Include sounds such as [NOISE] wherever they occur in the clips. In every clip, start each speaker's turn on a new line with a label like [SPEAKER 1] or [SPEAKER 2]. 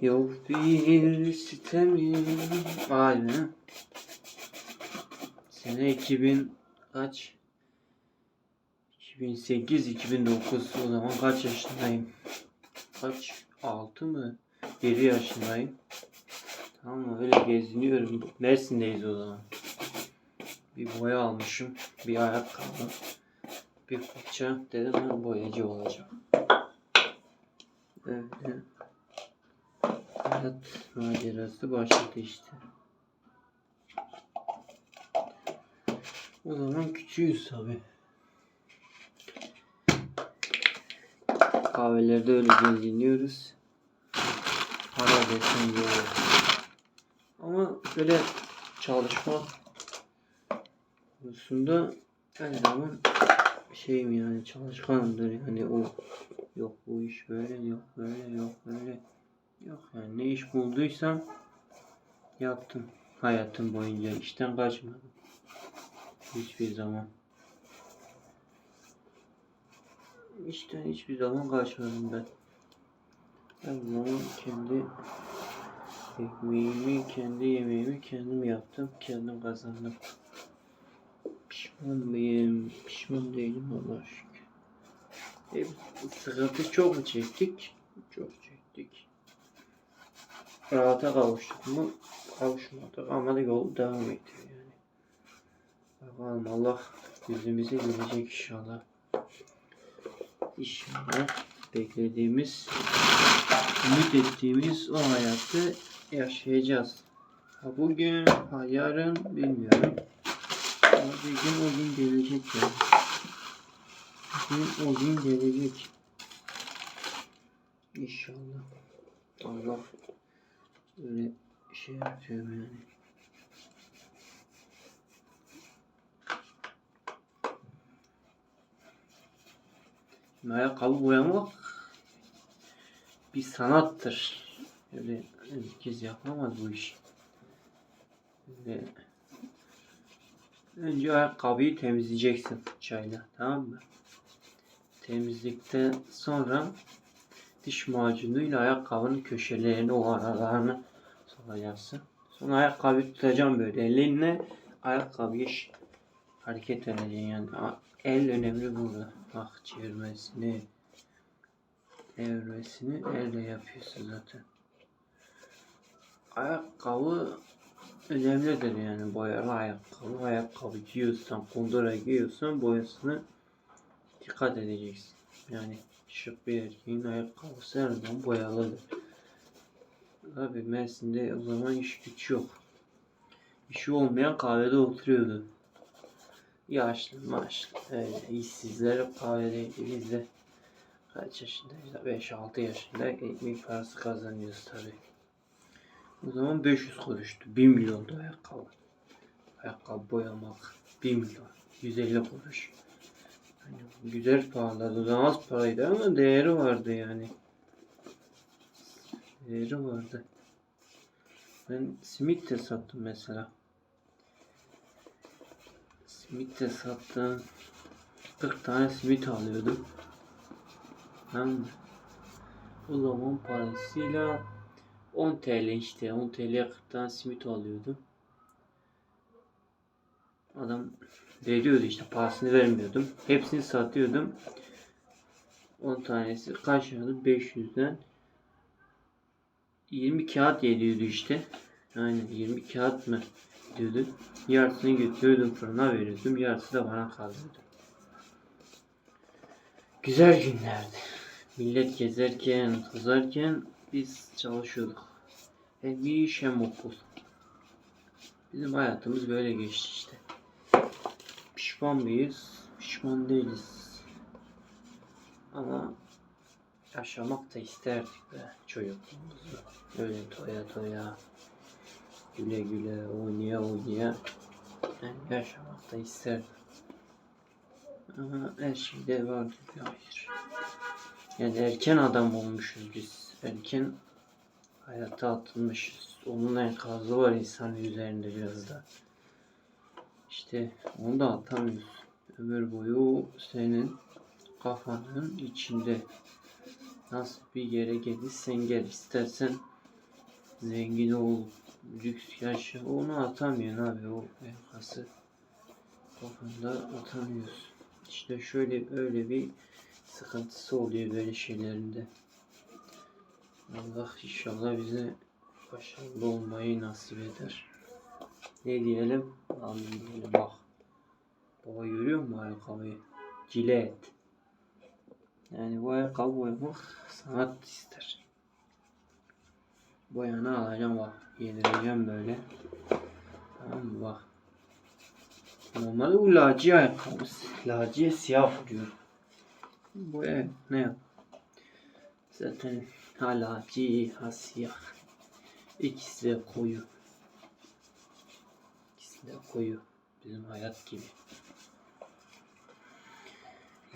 [SPEAKER 1] Yok bir sitemim. Aynen. Sene 2000 kaç? 2008 2009 o zaman kaç yaşındayım? Kaç? 6 mı? 7 yaşındayım. Tamam mı? Öyle geziniyorum. Mersin'deyiz o zaman. Bir boya almışım. Bir ayakkabı. Bir fırça. Dedim ben boyacı olacağım. Öyle. Hayat macerası başladı işte. O zaman küçüğüz tabi. Kahvelerde öyle geziniyoruz. Para desin yok. Ama böyle çalışma konusunda her zaman şeyim yani çalışkanımdır yani o yok bu iş böyle yok böyle yok böyle ne iş bulduysam yaptım hayatım boyunca işten kaçmadım hiçbir zaman işten hiçbir zaman kaçmadım ben her zaman kendi ekmeğimi kendi yemeğimi kendim yaptım kendim kazandım Pişman mıyım? Pişman değilim Allah'a şükür. Hep sıkıntı çok mu çektik? Çok. Rahata kavuştuk mu? Kavuşmadık ama da yol devam ediyor yani. Bakalım Allah yüzümüze gelecek inşallah. İnşallah beklediğimiz, ümit ettiğimiz o hayatı yaşayacağız. Ha bugün, ha yarın bilmiyorum. Ama bir gün o gün gelecek ya. Bir gün o gün gelecek. İnşallah. Allah böyle şey yapıyor yani. Ayakkabı boyamak bir sanattır. Öyle herkes yapamaz bu işi. Böyle Önce ayakkabıyı temizleyeceksin fırçayla tamam mı? Temizlikten sonra diş macunuyla ayakkabının köşelerini o aralarını sokacaksın. Sonra ayakkabıyı tutacağım böyle elinle ayakkabıyı hareket edeceksin yani. El önemli burada. Bak çevirmesini evirmesini elle yapıyorsun zaten. Ayakkabı önemlidir yani boyalı ayakkabı. Ayakkabı giyiyorsan, kundura giyiyorsan boyasını dikkat edeceksin. Yani şık bir erkeğin ayakkabısı her zaman boyalıdır. Abi Mersin'de o zaman iş güç yok. İşi olmayan kahvede oturuyordu. Yaşlı maşlı öyle işsizler kahvedeydi biz de kaç yaşındayız 5-6 yaşında ekmek parası kazanıyoruz tabii. O zaman 500 kuruştu. 1 milyondu ayakkabı. Ayakkabı boyamak 1 milyon. 150 kuruş. Güzel zaman az paraydı ama değeri vardı yani. Değeri vardı. Ben simit de sattım mesela. Simit de sattım. 40 tane simit alıyordum. Hem o zaman parasıyla 10 TL işte 10 TL'ye 40 tane simit alıyordu. Adam veriyordu işte parasını vermiyordum. Hepsini satıyordum. 10 tanesi kaç liradı? 500'den 20 kağıt geliyordu işte. Aynen 20 kağıt mı diyordu. Yarısını götürüyordum fırına veriyordum. Yarısı da bana kalıyordu. Güzel günlerdi. Millet gezerken, kızarken biz çalışıyorduk. Hem bir iş hem okul. Bizim hayatımız böyle geçti işte. Pişman mıyız? Pişman değiliz. Ama yaşamak da isterdik be çocukluğumuzu. Öyle toya toya. Güle güle oynaya oynaya. Yani yaşamak da isterdik. Ama her şeyde vardı bir hayır. Yani erken adam olmuşuz biz. Erken hayata atılmışız. Onun enkazı var insanın üzerinde biraz da. İşte onu da atamıyorsun. Ömür boyu senin kafanın içinde. Nasıl bir yere gelirsen gel. istersen zengin ol, lüks yaşa. Onu atamıyorsun abi o yakası. Kafanda atamıyorsun. İşte şöyle öyle bir sıkıntısı oluyor böyle şeylerinde. Allah inşallah bize başarılı olmayı nasip eder. Ne diyelim? Diyelim bak. Baba görüyor musun ayakkabıyı? Cilet. Yani bu ayakkabı boyamak sanat ister. Boyanı alacağım bak. Yedireceğim böyle. Tamam mı bak. Normalde bu laci ayakkabısı. Laciye siyah vuruyor. Boya ne yap? Zaten ha laci ha siyah. İkisi de koyu. De koyu. Bizim hayat gibi.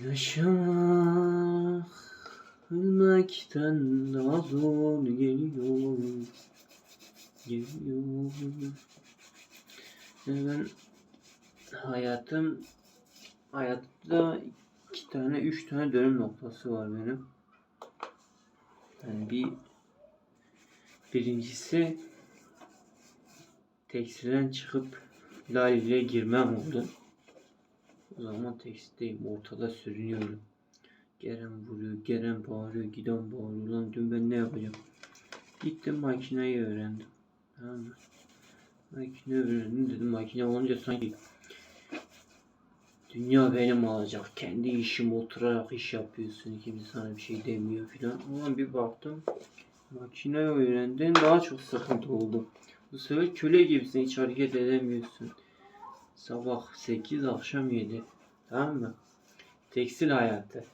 [SPEAKER 1] Yaşamak ölmekten daha zor geliyor. Geliyor. Yani ben hayatım hayatta iki tane üç tane dönüm noktası var benim. Yani bir birincisi tekstilden çıkıp Lale'ye girmem oldu. O zaman tekstteyim. Ortada sürünüyorum. Gelen vuruyor, gelen bağırıyor, giden bağırıyor. Lan dün ben ne yapacağım? Gittim makineyi öğrendim. Tamam mı? Makine öğrendim dedim. Makine olunca sanki dünya benim olacak. Kendi işim oturarak iş yapıyorsun. Kimse sana bir şey demiyor filan. Ama bir baktım makine öğrendin daha çok sıkıntı oldu. Bu sefer köle gibisin. Hiç hareket edemiyorsun. Sabah 8 akşam 7. Tamam mı? Tekstil hayatı.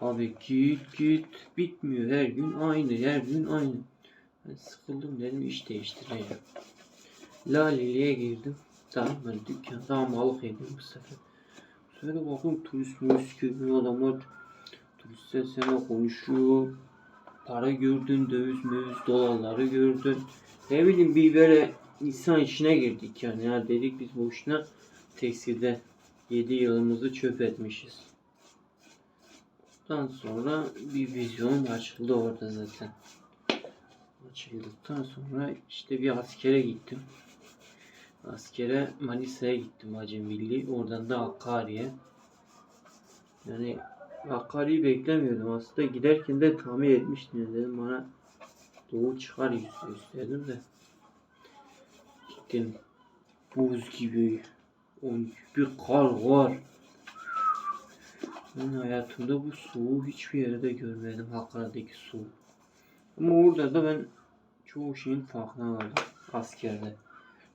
[SPEAKER 1] Abi git git bitmiyor her gün aynı her gün aynı. Ben sıkıldım dedim iş değiştireceğim. Laleli'ye girdim. Tamam mı? Dükkanda hamalık yedim bu sefer. Bu sefer de bakın turist mürist görüyor adamlar. Turistler sana konuşuyor. Para gördün, döviz möviz dolarları gördün. Ne bileyim bir böyle insan içine girdik yani. Ya dedik biz boşuna tekstilde 7 yılımızı çöp etmişiz. Ondan sonra bir vizyonum açıldı orada zaten. Açıldıktan sonra işte bir askere gittim. Askere Manisa'ya gittim Hacı Milli. Oradan da Hakkari'ye. Yani Hakkari'yi beklemiyordum. Aslında giderken de tahmin etmiştim. Yani dedim bana doğu çıkar yüzde yüz dedim de. Gittim. Buz gibi. On bir kar var. Ben hayatımda bu soğuğu hiçbir yerde görmedim. Hakkari'deki soğuk. Ama orada da ben çoğu şeyin farkına vardım askerde.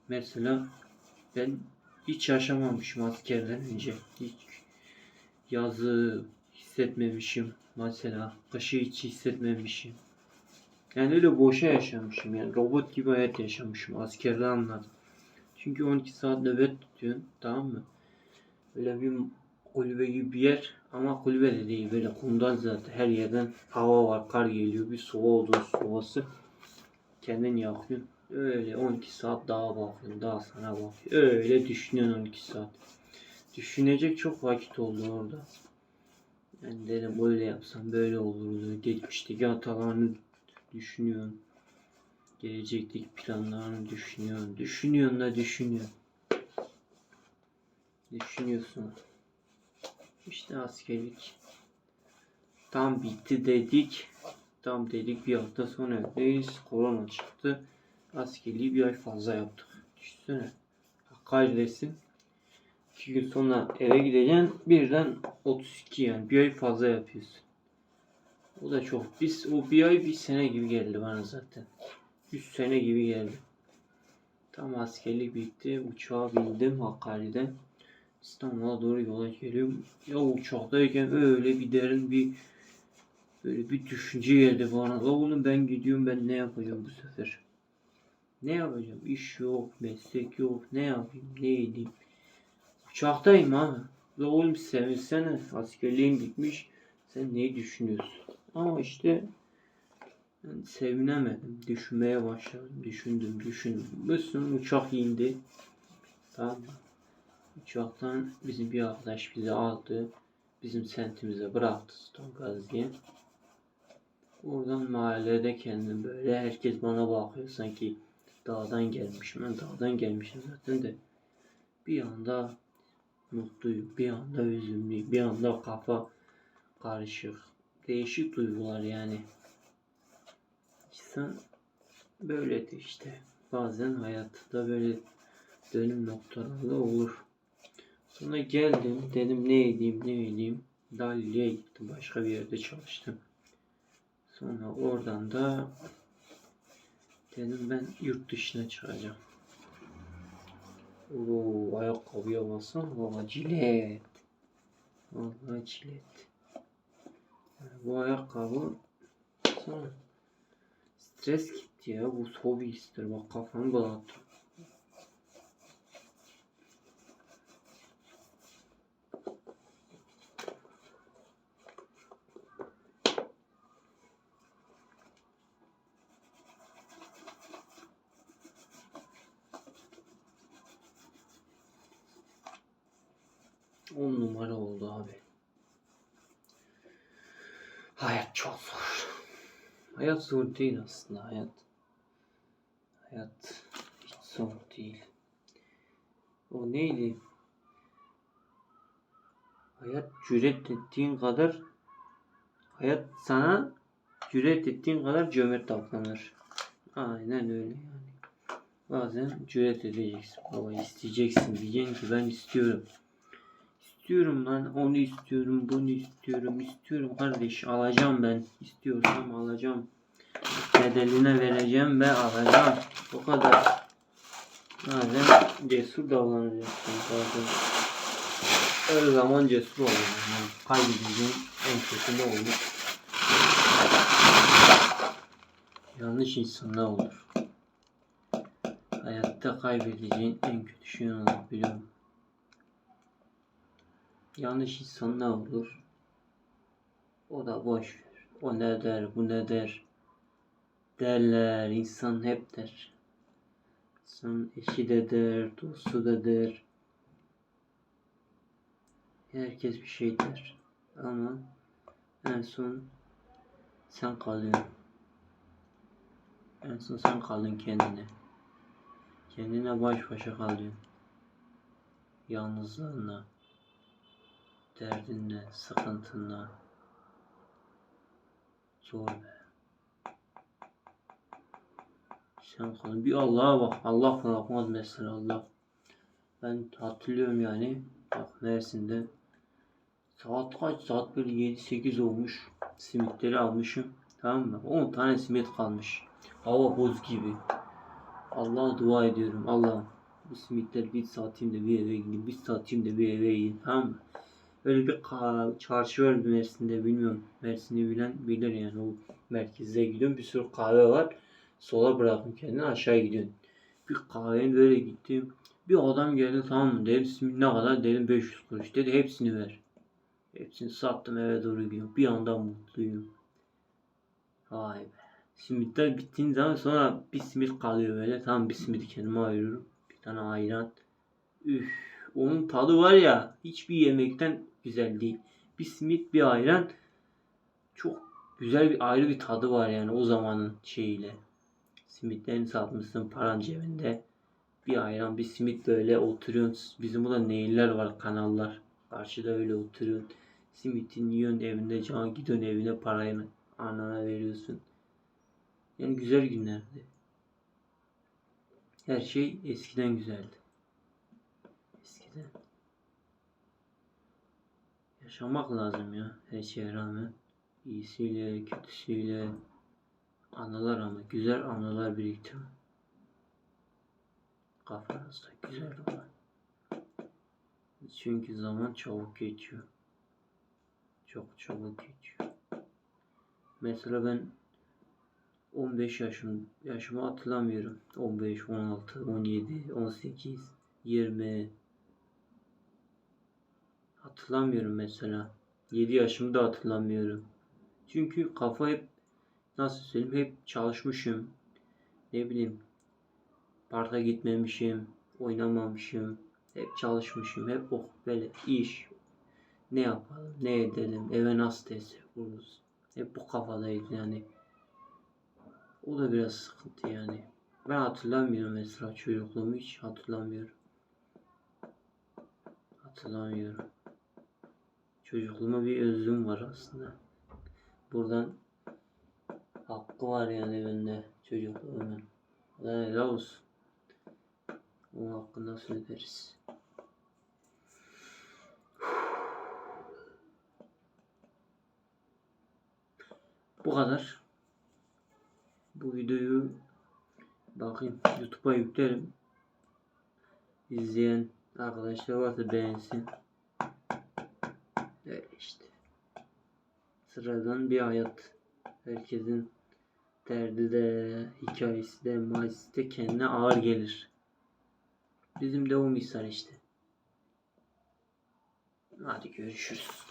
[SPEAKER 1] Mesela ben hiç yaşamamışım askerden önce. Hiç yazı hissetmemişim mesela. Kışı hiç hissetmemişim. Yani öyle boşa yaşamışım yani. Robot gibi hayat yaşamışım. Askerde anladım. Çünkü 12 saat nöbet tutuyorsun. Tamam mı? Böyle bir kulübe gibi bir yer. Ama kulübe de değil. Böyle kumdan zaten. Her yerden hava var. Kar geliyor. Bir soba odun sobası. Kendin yakıyorsun. Öyle 12 saat daha bakıyorsun. Daha sana bakıyor. Öyle düşünüyorsun 12 saat. Düşünecek çok vakit oldu orada. Yani dedim böyle yapsam böyle olurdu. Geçmişteki hatalarını düşünüyorsun. Gelecekteki planlarını düşünüyorsun. Düşünüyorsun da düşünüyorsun. Düşünüyorsun. İşte askerlik. Tam bitti dedik. Tam dedik bir hafta sonra evdeyiz. Korona çıktı. Askerliği bir ay fazla yaptık. Düşünsene. Hakkari'desin. İki gün sonra eve gideceksin. Birden 32 yani. Bir ay fazla yapıyorsun. O da çok. Biz o bir ay bir sene gibi geldi bana zaten. 3 sene gibi geldi. Tam askerlik bitti. Uçağa bindim Hakkari'den. İstanbul'a doğru yola geliyorum. Ya uçaktayken öyle bir derin bir böyle bir düşünce geldi bana. La oğlum ben gidiyorum ben ne yapacağım bu sefer? Ne yapacağım? İş yok, meslek yok. Ne yapayım? Ne edeyim? Uçaktayım ha. La oğlum sevinsene. Askerliğin bitmiş. Sen neyi düşünüyorsun? Ama işte ben sevinemedim. Düşünmeye başladım. Düşündüm, düşündüm. Müslüm uçak indi. Tamam? Uçaktan bizim bir arkadaş bizi aldı. Bizim sentimize bıraktı Stone Gazi'ye. Oradan mahallede kendim böyle herkes bana bakıyor sanki dağdan gelmişim. Ben dağdan gelmişim zaten de bir anda mutluyum, bir anda üzümlüyüm, bir anda kafa karışık. Değişik duygular yani. İnsan böyledir işte. Bazen hayatta böyle dönüm noktaları olur. Sonra geldim dedim ne edeyim ne edeyim. Dali'ye gittim başka bir yerde çalıştım. Sonra oradan da dedim ben yurt dışına çıkacağım. Oo, ayakkabıya baksana baba cilet. Vallahi cilet. Bu ayakkabı sana stres gitti ya bu hobi ister bak kafamı dağıttı. On numara oldu abi. Hayat çok zor. Hayat zor değil aslında hayat. Hayat hiç zor değil. O neydi? Hayat cüret ettiğin kadar hayat sana cüret ettiğin kadar cömert davranır. Aynen öyle yani. Bazen cüret edeceksin baba isteyeceksin diyeceksin ki ben istiyorum. İstiyorum lan onu istiyorum bunu istiyorum istiyorum kardeş alacağım ben istiyorsam alacağım. Bedeline vereceğim ve alacağım. O kadar. Bazen cesur davranacaksın bazen. Her zaman cesur olacaksın. Yani kaybedeceğin en kötü ne olur? Yanlış insanlar olur. Hayatta kaybedeceğin en kötü şey olur biliyor musun? Yanlış insan ne olur? O da boş. O ne der, bu ne der? Derler, insan hep der. İnsan eşi de der, dostu da der. Herkes bir şey der. Ama en son sen kalıyorsun. En son sen kaldın kendine. Kendine baş başa kalıyorsun. Yalnızlığına derdinle, sıkıntınla. Zor be. Sen kalın. Bir Allah'a bak. Allah bırakmaz mesela Allah. Ben hatırlıyorum yani. Bak Mersin'de saat kaç? Saat böyle 7-8 olmuş. Simitleri almışım. Tamam mı? 10 tane simit kalmış. Hava buz gibi. Allah'a dua ediyorum. Allah'ım bu simitler bir satayım da bir eve gideyim. Bir satayım da bir eve gideyim. Tamam mı? Öyle bir çarşı var Mersin'de bilmiyorum. Mersin'i bilen bilir yani o merkeze gidiyorum. Bir sürü kahve var. Sola bırakın kendini aşağı gidiyorsun. Bir kahveye böyle gittim. Bir adam geldi tamam mı? Dedim ne kadar? Dedim 500 kuruş. Dedi hepsini ver. Hepsini sattım eve doğru gidiyorum. Bir anda mutluyum. Vay be. Simitler bittiğin zaman sonra bir simit kalıyor böyle. Tamam bir simidi kendime ayırıyorum. Bir tane ayran. Üf. Onun tadı var ya hiçbir yemekten güzel değil. Bir simit bir ayran çok güzel bir ayrı bir tadı var yani o zamanın şeyiyle. Simitlerini satmışsın paran cebinde. Bir ayran bir simit böyle oturuyorsun. Bizim burada neyler var kanallar. Karşıda öyle oturuyorsun. Simitin yiyorsun evinde can gidiyorsun evine parayı anana veriyorsun. Yani güzel günlerdi. Her şey eskiden güzeldi. Eskiden. Yaşamak lazım ya her şeye rağmen. İyisiyle, kötüsüyle. Anılar ama güzel anılar biriktirme. Kafanızda güzel olan. Çünkü zaman çabuk geçiyor. Çok çabuk geçiyor. Mesela ben 15 yaşım, yaşımı hatırlamıyorum. 15, 16, 17, 18, 20, Hatırlamıyorum mesela. 7 yaşımı da hatırlamıyorum. Çünkü kafa hep nasıl söyleyeyim hep çalışmışım. Ne bileyim parka gitmemişim, oynamamışım. Hep çalışmışım. Hep oh böyle iş. Ne yapalım, ne edelim, eve nasıl destek oluruz. hep bu kafadaydı yani. O da biraz sıkıntı yani. Ben hatırlamıyorum mesela çocukluğumu hiç hatırlamıyorum. Hatırlamıyorum. Çocukluğuma bir özlem var aslında. Buradan hakkı var yani bende çocukluğumun. Allah helal olsun. Onun hakkında söyleriz. [SIGHS] Bu kadar. Bu videoyu bakayım YouTube'a yüklerim. İzleyen arkadaşlar varsa beğensin. Öyle işte. Sıradan bir hayat. Herkesin derdi de, hikayesi de, mazisi de kendine ağır gelir. Bizim de o misal işte. Hadi görüşürüz.